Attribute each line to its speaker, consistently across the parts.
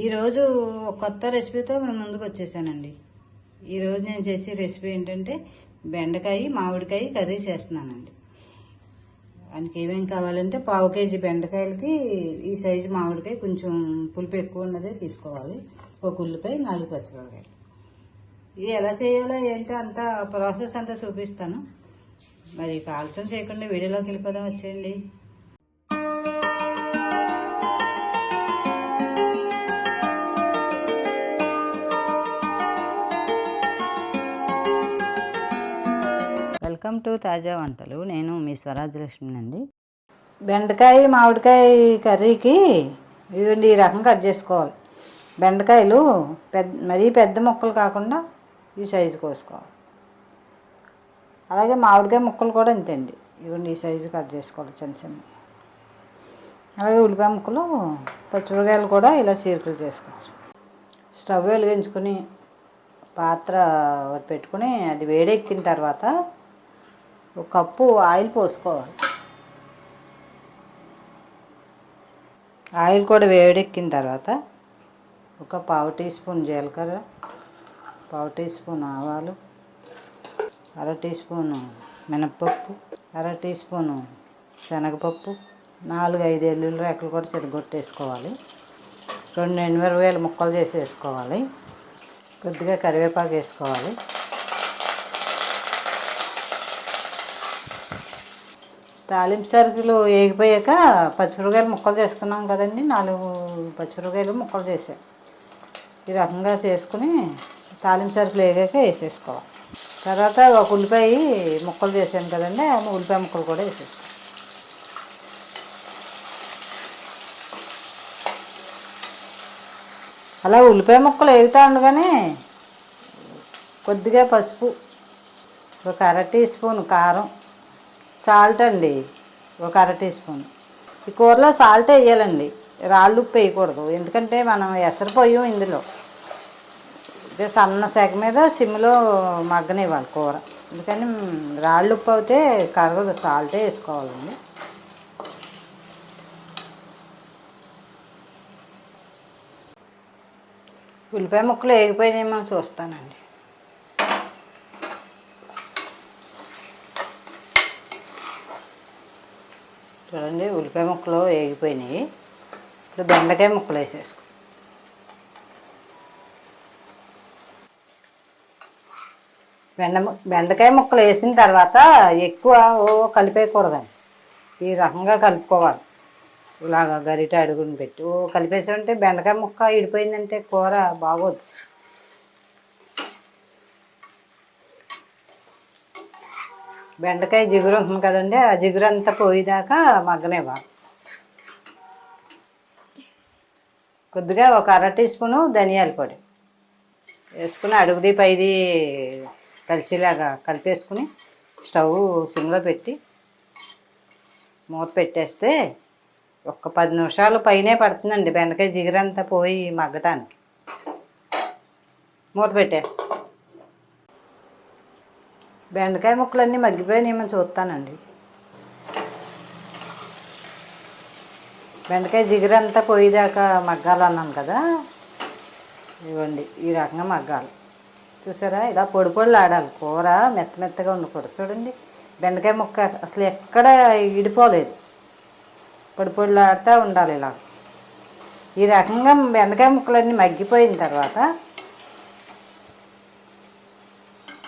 Speaker 1: ఈరోజు కొత్త రెసిపీతో మేము ముందుకు వచ్చేసానండి. ఈరోజు నేను చేసే రెసిపీ ఏంటంటే బెండకాయ మామిడికాయ కర్రీ చేస్తున్నానండి. దానికి ఏమేమి కావాలంటే పావు కేజీ బెండకాయలకి ఈ సైజు మామిడికాయ కొంచెం పులుపు ఎక్కువ ఉన్నదే తీసుకోవాలి. ఒక ఉల్లిపాయ నాలుగు పచ్చిమిరపకాయలు. ఇది ఎలా చేయాలో ఏంటో అంత ప్రాసెస్ అంతా చూపిస్తాను. మరి ఆలస్యం చేయకుండా వీడియోలోకి వెళ్ళిపోదాం వచ్చేయండి. వెల్కమ్ టు తాజా వంటలు. నేను మీ స్వరాజలక్ష్మి అండి. బెండకాయ మామిడికాయ కర్రీకి ఇదిగోండి ఈ రకం కట్ చేసుకోవాలి. బెండకాయలు పెద్ద మరీ పెద్ద ముక్కలు కాకుండా ఈ సైజు కోసుకోవాలి. అలాగే మామిడికాయ ముక్కలు కూడా అంతేండి. ఇదిగోండి ఈ సైజు కట్ చేసుకోవాలి చిన్న చిన్న. అలాగే ఉల్లిపాయ ముక్కలు పచ్చిమిరకాయలు కూడా ఇలా చీరకలు చేసుకోవాలి. స్టవ్ వెలిగించుకుని పాత్ర పెట్టుకుని అది వేడెక్కిన తర్వాత ఒక కప్పు ఆయిల్ పోసుకోవాలి. ఆయిల్ కూడా వేడెక్కిన తర్వాత ఒక పావు టీ స్పూన్ జీలకర్ర పావు టీ స్పూన్ ఆవాలు అర టీ స్పూను మినప్పప్పు అర టీ స్పూను శనగపప్పు నాలుగు ఐదు ఎల్లుల్లి రేకలు కూడా చెరగొట్టేసుకోవాలి రెండు ఎనిమిరవేలు ముక్కలు చేసి వేసుకోవాలి కొద్దిగా కరివేపాకు వేసుకోవాలి. తాలింపు సరుకులు వేగిపోయాక పచ్చిమిరకాయలు ముక్కలు చేసుకున్నాం కదండి. నాలుగు పచ్చిమిరకాయలు ముక్కలు చేసాం. ఈ రకంగా చేసుకుని తాలింపు సరుకులు వేగాక వేసేసుకోవాలి. తర్వాత ఒక ఉల్లిపాయ ముక్కలు చేసాను కదండి. ఆ ఉల్లిపాయ ముక్కలు కూడా వేసేసుకోవాలి. అలా ఉల్లిపాయ ముక్కలు వేగుతూ ఉండగానే కొద్దిగా పసుపు ఒక అర టీ స్పూన్ కారం సాల్ట్ అండి. ఒక అర టీ స్పూన్. ఈ కూరలో సాల్ట్ వేయాలండి. రాళ్ళు ఉప్పు వేయకూడదు. ఎందుకంటే మనం ఎసరిపోయాం ఇందులో. ఇదే సన్న సెగ మీద సిమ్లో మగ్గనివ్వాలి కూర. అందుకని రాళ్ళు ఉప్పు అయితే కరగదు. సాల్టే వేసుకోవాలండి. ఉల్లిపాయ ముక్కలు వేగిపోయినాయేమో చూస్తానండి. చూడండి ఉల్లిపాయ ముక్కలు వేగిపోయినాయి. ఇప్పుడు బెండకాయ ముక్కలు వేసేసుకో. బెండ బెండకాయ ముక్కలు వేసిన తర్వాత ఎక్కువ ఓ కలిపేయకూడదండి. ఈ రకంగా కలుపుకోవాలి. ఇలాగ గరిట అడుగుని పెట్టి ఓ కలిపేసామంటే బెండకాయ ముక్క ఇడిపోయిందంటే కూర బాగోదు. బెండకాయ జిగురు ఉంటుంది కదండి ఆ జిగురు అంతా పోయేదాకా మగ్గనివ్వాలి కొద్దిగా ఒక అర టీ స్పూను ధనియాల పొడి వేసుకుని అడుగుది పైది కలిసిలాగా కలిపేసుకుని స్టవ్ సిమ్లో పెట్టి మూత పెట్టేస్తే ఒక పది నిమిషాలు పైనే పడుతుందండి బెండకాయ జిగురంతా పోయి మగ్గటానికి. మూత పెట్టే. బెండకాయ ముక్కలన్నీ మగ్గిపోయినాయేమో చూస్తానండి. బెండకాయ జిగురంతా పోయేదాకా మగ్గాలన్నాను కదా. ఇవ్వండి ఈ రకంగా మగ్గాలి. చూసారా? ఇలా పొడి పొడులు ఆడాలి. కూర మెత్త మెత్తగా ఉండకూడదు చూడండి బెండకాయ ముక్క అసలు ఎక్కడ ఇడిపోలేదు. పొడి పొడులు ఆడుతూ ఉండాలి ఇలా. ఈ రకంగా బెండకాయ ముక్కలన్నీ మగ్గిపోయిన తర్వాత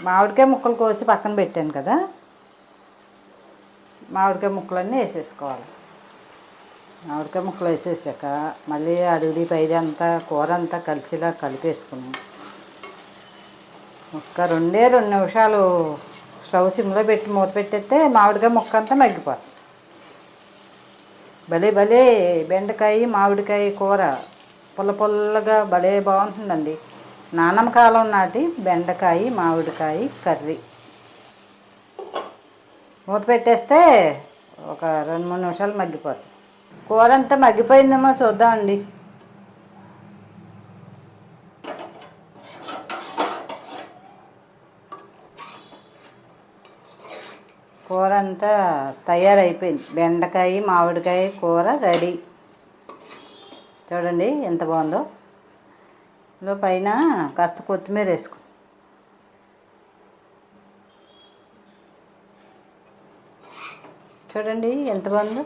Speaker 1: మామిడికాయ ముక్కలు కోసి పక్కన పెట్టాను కదా. మామిడికాయ ముక్కలన్నీ వేసేసుకోవాలి. మామిడికాయ ముక్కలు వేసేసాక మళ్ళీ అడుగుడి పైది అంతా కూర అంతా కలిసిలా కలిపేసుకుని ఒక్క రెండే రెండు నిమిషాలు స్టవ్ సిమ్లో పెట్టి మూత పెట్టేస్తే మామిడికాయ ముక్క అంతా మగ్గిపోతుంది. భలే భలే బెండకాయ మామిడికాయ కూర పుల్ల పుల్లగా భలే బాగుంటుందండి. నానమ్మ కాలం నాటి బెండకాయ మామిడికాయ కర్రీ. మూత పెట్టేస్తే ఒక రెండు మూడు నిమిషాలు మగ్గిపోతుంది కూర అంతా మగ్గిపోయిందేమో చూద్దామండి. కూర అంతా తయారైపోయింది. బెండకాయ మామిడికాయ కూర రెడీ. చూడండి ఎంత బాగుందో. ఇందులో పైన కాస్త కొత్తిమీర వేసుకో. చూడండి ఎంత బాగుందో.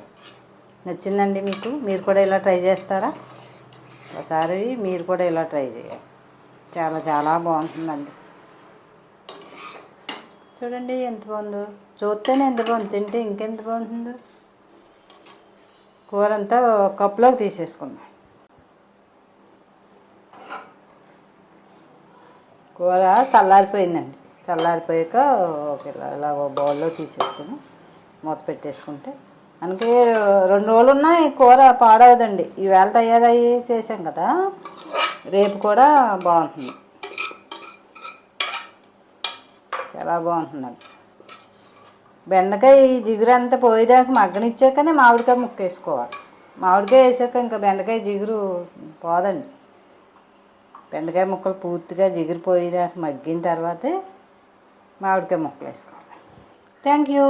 Speaker 1: నచ్చిందండి మీకు. మీరు కూడా ఇలా ట్రై చేస్తారా? ఒకసారి మీరు కూడా ఇలా ట్రై చేయాలి. చాలా చాలా బాగుంటుందండి. చూడండి ఎంత బాగుందో. చూస్తేనే ఎంత బాగుంది. తింటే ఇంకెంత బాగుంటుందో. కూర అంతా కప్పులోకి కప్లోకి తీసేసుకుందాం. కూర చల్లారిపోయిందండి. చల్లారిపోయాక ఒక ఇలా ఇలా బౌల్లో తీసేసుకుని మూత పెట్టేసుకుంటే మనకి రెండు రోజులు ఉన్నా ఈ కూర పాడవదండి. ఈవేళ తయారయ్యి చేసాం కదా రేపు కూడా బాగుంటుంది. చాలా బాగుంటుందండి. బెండకాయ జిగురు అంతా పోయేదాకా మగ్గనిచ్చాకనే మామిడికాయ ముక్కేసుకోవాలి. మామిడికాయ వేసాక ఇంకా బెండకాయ జిగురు పోదండి. బెండకాయ ముక్కలు పూర్తిగా జిగిరిపోయేదాకా మగ్గిన తర్వాతే మామిడికాయ ముక్కలు వేసుకోవాలి. Thank you